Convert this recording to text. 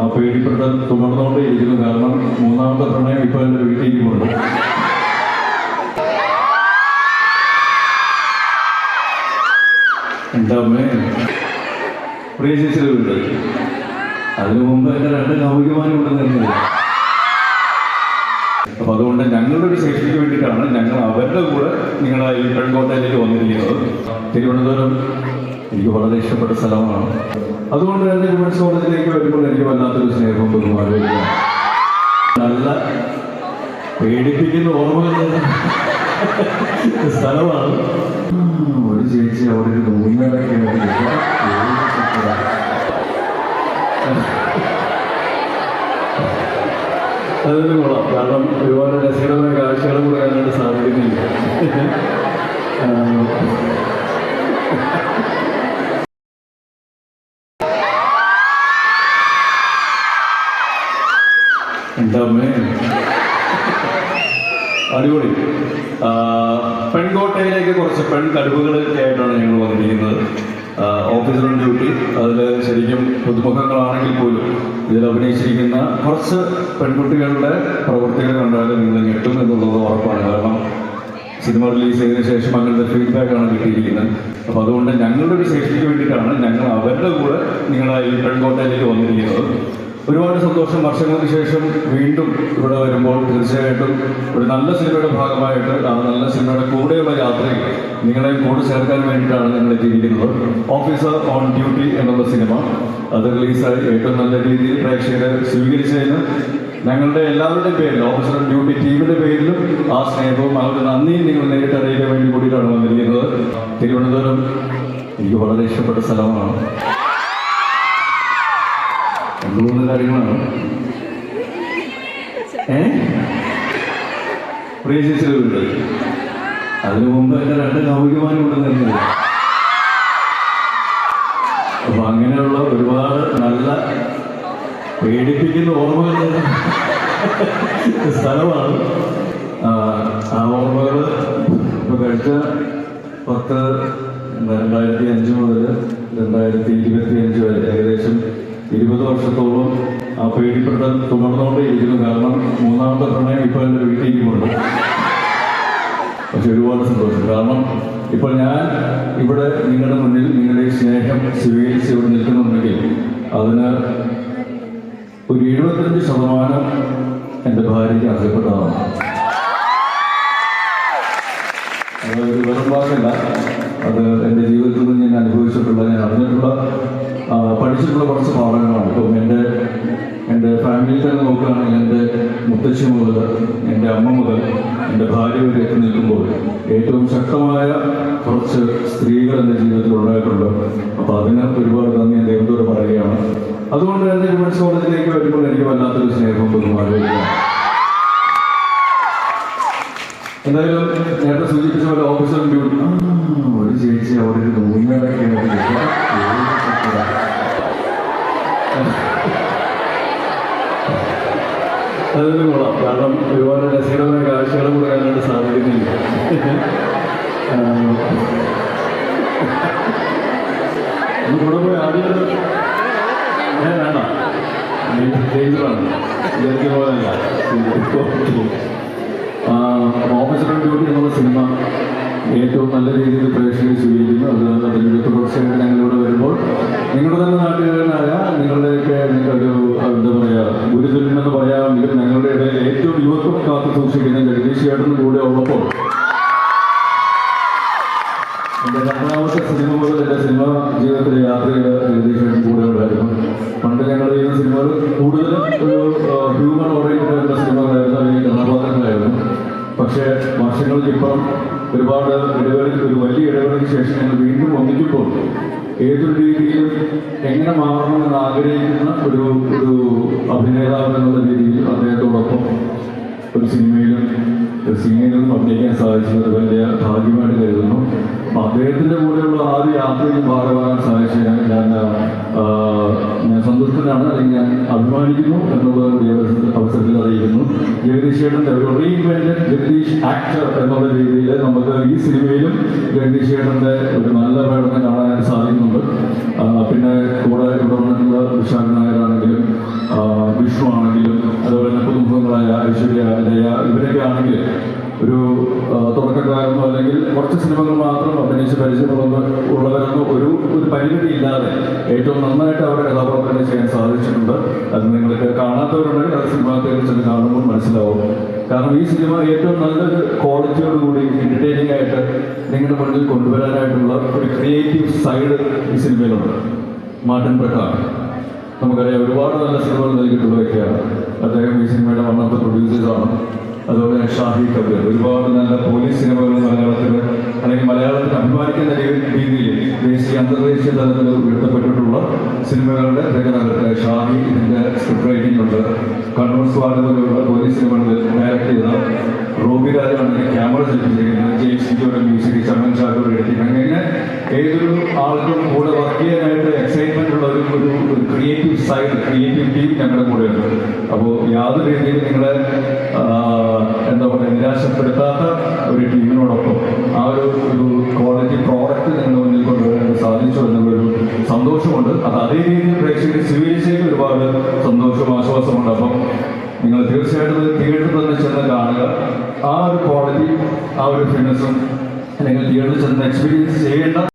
ആ തുടർന്നുകൊണ്ടേ ഇരിക്കുന്നു. കാരണം മൂന്നാമത്തെ പ്രണയം ഇപ്പോൾ എന്റെ വീട്ടിലേക്ക് പോകുന്നു. അമ്മേ പ്രിയ ചേച്ചിയുടെ വീട്. അതിനു മുമ്പ് എന്റെ രണ്ട് കാമുകിമാരും നിന്നത് അപ്പൊ അതുകൊണ്ട് ഞങ്ങളുടെ ഒരു സേഫ്റ്റിക്ക് വേണ്ടിയിട്ടാണ് ഞങ്ങൾ അവരുടെ കൂടെ നിങ്ങളെ ഈ പെൺകോട്ടയിലേക്ക് വന്നിരിക്കുന്നത്. തിരുവനന്തപുരം എനിക്ക് വളരെ ഇഷ്ടപ്പെട്ട സ്ഥലമാണ്. അതുകൊണ്ട് തന്നെ വിമൻസ് കോളേജിലേക്ക് വരുമ്പോൾ എനിക്ക് വല്ലാത്തൊരു സ്നേഹവും ബഹുമാനവും. നല്ല പേടിപ്പിക്കുന്ന ഓർമ്മകൾ സ്ഥലമാണ്. ഒരു ചേച്ചി അവിടെ ഒരു നൂഞ്ഞടൊക്കെ അതൊരു കൊള്ളാം. കാരണം ഒരുപാട് രസകരമായ കാഴ്ചകളും കൂടെ കാണാനായിട്ട് സാധിക്കുന്നില്ല ആ, എന്താ അമ്മേ അടിപൊളി. പെൺകോട്ടയിലേക്ക് കുറച്ച് പെൺ കഴിവുകളൊക്കെ ആയിട്ടാണ് ഞങ്ങൾ വന്നിരിക്കുന്നത്. ഓഫീസർ ഓൺ ഡ്യൂട്ടി അതിൽ ശരിക്കും പുതുമുഖങ്ങളാണെങ്കിൽ പോലും ഇതിൽ അഭിനയിച്ചിരിക്കുന്ന കുറച്ച് പെൺകുട്ടികളുടെ പ്രവൃത്തികൾ കണ്ടാലും നിങ്ങൾ ഞെട്ടും എന്നുള്ളത് ഉറപ്പാണ്. കാരണം സിനിമ റിലീസ് ചെയ്തതിനു ശേഷം അങ്ങനത്തെ ഫീഡ്ബാക്ക് ആണ് കിട്ടിയിരിക്കുന്നത്. അപ്പോൾ അതുകൊണ്ട് ഞങ്ങളുടെ ഒരു സേഫ്റ്റിക്ക് വേണ്ടിയിട്ടാണ് ഞങ്ങൾ അവരുടെ കൂടെ നിങ്ങളെ ഈ പെൺകോട്ടയിലേക്ക് വന്നിരിക്കുന്നത്. ഒരുപാട് സന്തോഷം. വർഷങ്ങൾക്ക് ശേഷം വീണ്ടും ഇവിടെ വരുമ്പോൾ തീർച്ചയായിട്ടും ഒരു നല്ല സിനിമയുടെ ഭാഗമായിട്ട് ആ നല്ല സിനിമയുടെ കൂടെയുള്ള യാത്രയിൽ നിങ്ങളെ കൂടെ ചേർക്കാൻ വേണ്ടിയിട്ടാണ് ഞങ്ങൾ എത്തിയിരിക്കുന്നത്. ഓഫീസർ ഓൺ ഡ്യൂട്ടി എന്നുള്ള സിനിമ. അത് റിലീസായി. ഏറ്റവും നല്ല രീതിയിൽ പ്രേക്ഷകരെ സ്വീകരിച്ചതിന് ഞങ്ങളുടെ എല്ലാവരുടെയും പേരിൽ ഓഫീസർ ഓൺ ഡ്യൂട്ടി ടീമിന്റെ പേരിലും ആ സ്നേഹവും അവരുടെ നന്ദിയും നിങ്ങൾ നേരിട്ട് അറിയിക്കാൻ വേണ്ടി കൂടിയിട്ടാണ് വന്നിരിക്കുന്നത്. തിരുവനന്തപുരം എനിക്ക് വളരെ ഇഷ്ടപ്പെട്ട സ്ഥലമാണ്. മൂന്ന് കാര്യങ്ങളാണ്. ഏ? അതിനു മുമ്പ് എന്റെ രണ്ട് കാമുകിമാരും ഇവിടെ നിന്നത് അപ്പൊ അങ്ങനെയുള്ള ഒരുപാട് നല്ല പേടിപ്പിക്കുന്ന ഓർമ്മകൾ സ്ഥലമാണ്. ആ, ആ ഓർമ്മകൾ ഇപ്പൊ കഴിച്ച പത്ത് രണ്ടായിരത്തി അഞ്ച് മുതൽ രണ്ടായിരത്തി ഇരുപത്തി അഞ്ച് വരെ ഏകദേശം ഇരുപത് വർഷത്തോളം ആ പേടിപ്പെടുത്തൽ തുടർന്നുകൊണ്ടേയിരിക്കുന്നു കാരണം മൂന്നാമത്തെ പ്രണയം ഇപ്പോൾ എന്റെ വീട്ടിലേക്കുമുണ്ട് പക്ഷെ ഒരുപാട് സന്തോഷം. കാരണം ഇപ്പോൾ ഞാൻ ഇവിടെ നിങ്ങളുടെ മുന്നിൽ നിങ്ങളുടെ സ്നേഹം സ്വീകരിച്ച് ഇവിടെ നിൽക്കുന്നുണ്ടെങ്കിൽ അതിന് ഒരു എഴുപത്തഞ്ച് ശതമാനം എന്റെ ഭാര്യയ്ക്ക് അർഹപ്പെട്ടതാണ് അത് ഒരു വെറും വാക്കല്ല. അത് എന്റെ ജീവിതത്തിൽ നിന്ന് ഞാൻ അനുഭവിച്ചിട്ടുള്ള ഞാൻ അറിഞ്ഞിട്ടുള്ള പഠിച്ചിട്ടുള്ള കുറച്ച് പാഠങ്ങളാണ്. ഇപ്പം എന്റെ എന്റെ ഫാമിലിയിൽ തന്നെ നോക്കുകയാണെങ്കിൽ എന്റെ മുത്തശ്ശി മുതൽ എന്റെ അമ്മ മുതൽ എന്റെ ഭാര്യ വരെ എത്തി നിൽക്കുമ്പോൾ ഏറ്റവും ശക്തമായ കുറച്ച് സ്ത്രീകൾ എന്റെ ജീവിതത്തിൽ ഉണ്ടായിട്ടുണ്ട്. അപ്പോൾ അതിന് ഒരുപാട് നന്ദി. ഞാൻ ദൈവത്തോട് പറയുകയാണ്. അതുകൊണ്ട് തന്നെ വിമൻസ് കോളേജിലേക്ക് വരുമ്പോൾ എനിക്ക് വല്ലാത്തൊരു സ്നേഹം ബഹുമാനവും എന്തായാലും നേരത്തെ സൂചിപ്പിച്ച പോലെ ഓഫീസർ ഡ്യൂട്ടി ഒരു ചേച്ചി അവിടെ ഒരു നൂഞ്ഞടൊക്കെ അതൊന്നും കൊള്ളാം. കാരണം ഒരുപാട് രസകരമായ കാഴ്ചകളും കൂടെ കാണാനായിട്ട് സാധിക്കുന്നില്ല കൂടെ പോയി ഏ വേണ്ട. ഡേഞ്ചറാണ് വിചാരിക്കുന്ന പോലെയല്ല ഓഫീസർ ഡ്യൂട്ടി എന്നുള്ള സിനിമ ഏറ്റവും നല്ല രീതിയിൽ പ്രേക്ഷകരെ സ്വീകരിക്കുന്നു. അതുകൊണ്ട് അതിന്റെ തുടർച്ചയായിട്ട് ഞങ്ങളിവിടെ വരുമ്പോൾ നിങ്ങളുടെ തന്നെ നാട്ടുകാരനായ നിങ്ങളുടെയൊക്കെ നിങ്ങൾക്കൊരു എന്താ പറയുക കാത്തു സൂക്ഷിക്കുന്ന ജഗദീഷ് ചേട്ടനും കൂടെ ഉള്ളപ്പോൾ എന്റെ രണ്ടാമത്തെ സിനിമ മുതൽ എന്റെ സിനിമ ജീവിതത്തിലെ യാത്രയിൽ ജഗദീഷ് കൂടെ ഉണ്ടായിരുന്നു. പണ്ട് ഞങ്ങൾ ചെയ്യുന്ന സിനിമകൾ കൂടുതലും ഒരു ഹ്യൂമൻ ഓറിയന്റഡ് സിനിമകളായിരുന്നു അല്ലെങ്കിൽ കഥാപാത്രങ്ങളായിരുന്നു. പക്ഷേ വർഷങ്ങൾക്കിപ്പം ഒരുപാട് ഇടവേളയിൽ ഒരു വലിയ ഇടവേളയ്ക്ക് ശേഷം ഞങ്ങൾ വീണ്ടും ഒന്നിക്കുമ്പോൾ ഏതൊരു രീതിയിലും എങ്ങനെ മാറണമെന്ന് ആഗ്രഹിക്കുന്ന ഒരു ഒരു അഭിനേതാവ് എന്നുള്ള രീതിയിൽ അദ്ദേഹത്തോടൊപ്പം ഒരു സിനിമയിലും സിനിമയിലും അഭിനയിക്കാൻ സാധിച്ചത് വലിയ ഭാഗ്യമായിട്ട് കരുതുന്നു. അദ്ദേഹത്തിന്റെ കൂടെയുള്ള ആദ്യ യാത്രയിൽ ഭാഗമാകാൻ സാധിച്ചതിന് ഞാൻ ഞാൻ സന്തുഷ്ടനാണ്. അല്ലെങ്കിൽ ഞാൻ അഭിമാനിക്കുന്നു എന്നുള്ളത് അവസരത്തിൽ- അറിയിക്കുന്നു. ജഗദീഷ് ചേട്ടന്റെ ഒരു റീഇൻവെന്റഡ് ജഗദീഷ് ആക്ടർ എന്നുള്ള രീതിയിൽ നമുക്ക് ഈ സിനിമയിലും ജഗദീഷ് ചേട്ടന്റെ ഒരു നല്ല പ്രകടനം കാണാൻ സാധിക്കുന്നുണ്ട്. പിന്നെ കൂടെ ഇവിടെ വന്നിട്ടുള്ള വിശാഖ നായരാണെങ്കിലും ആ, ആണെങ്കിൽ ഒരു തുടക്കക്കാരനോ അല്ലെങ്കിൽ കുറച്ച് സിനിമകൾ മാത്രം അഭിനയിച്ച് പരിചയമുള്ള ഉള്ളവരെന്നോ ഒരു ഒരു പരിമിതി ഇല്ലാതെ ഏറ്റവും നന്നായിട്ട് അവരുടെ കഥാപാത്രങ്ങൾ ചെയ്യാൻ സാധിച്ചിട്ടുണ്ട്. അത് നിങ്ങൾക്ക് കാണാത്തവരുണ്ടെങ്കിൽ അത് സിനിമ ചെന്ന് കാണുമ്പോൾ മനസ്സിലാവും. കാരണം ഈ സിനിമ ഏറ്റവും നല്ലൊരു ക്വാളിറ്റിയോടുകൂടി എന്റർടൈനിങ് ആയിട്ട് നിങ്ങളുടെ മുന്നിൽ കൊണ്ടുവരാനായിട്ടുള്ള ഒരു ക്രിയേറ്റീവ് സൈഡ് ഈ സിനിമയിലുണ്ട്. മാർട്ടിൻ പ്രകാശ്. നമുക്കറിയാം ഒരുപാട് നല്ല സിനിമകൾ നൽകിയിട്ടുള്ള വ്യക്തിയാണ് അദ്ദേഹം ഈ സിനിമയുടെ വൺ ഓഫ് ദ പ്രൊഡ്യൂസേഴ്സാണ് അതുപോലെ തന്നെ ഷാഹി കബീർ ഒരുപാട് നല്ല പോലീസ് സിനിമകൾ മലയാളത്തിൽ അല്ലെങ്കിൽ മലയാളത്തിൽ അഭിമാനിക്കുന്ന രീതിയിൽ ദേശീയ അന്തർദേശീയ തലത്തിൽ ഉയർത്തപ്പെട്ടിട്ടുള്ള സിനിമകളുടെ തിരക്കഥാകൃത്ത് ഷാഹി ഇതിന്റെ സ്ക്രിപ്റ്റ് റൈറ്റിംഗ് ഉണ്ട്. കണ്ണൂർ സ്വാഡ് പോലീസ് സിനിമകളിൽ ഡയറക്റ്റ് ചെയ്ത റോബി രാജാണ് ക്യാമറ ചലിപ്പിച്ചിരിക്കുന്നത് ജെയിംസ് ജിയോയുടെ മ്യൂസിക് ചമൻ ചാക്കോട് എഡിറ്റിംഗ് അങ്ങനെ ഏതൊരു ആൾക്കും കൂടെ വർക്ക് ചെയ്യാനായിട്ട് സൈഡ് ക്രിയേറ്റീവ് ടീം ഞങ്ങളുടെ കൂടെയുണ്ട്. അപ്പോൾ യാതൊരു രീതിയിൽ നിങ്ങളെ എന്താ പറയുക നിരാശപ്പെടുത്താത്ത ഒരു ടീമിനോടൊപ്പം ആ ഒരു ഒരു ക്വാളിറ്റി പ്രോഡക്റ്റ് നിങ്ങളുടെ മുന്നിൽ കൊണ്ടുവരാൻ സാധിച്ചു എന്നുള്ളൊരു സന്തോഷമുണ്ട്. അത് അതേ രീതിയിൽ പ്രേക്ഷകർ സ്വീകരിച്ചതിൽ ഒരുപാട് സന്തോഷവും ആശ്വാസമുണ്ട്. അപ്പം നിങ്ങൾ തീർച്ചയായിട്ടും തിയേറ്ററിൽ തന്നെ ചെന്ന് കാണുക. ആ ഒരു ക്വാളിറ്റി ആ ഒരു ഫിറ്റ്നസും അല്ലെങ്കിൽ തിയേറ്ററിൽ ചെന്ന് എക്സ്പീരിയൻസ് ചെയ്യേണ്ട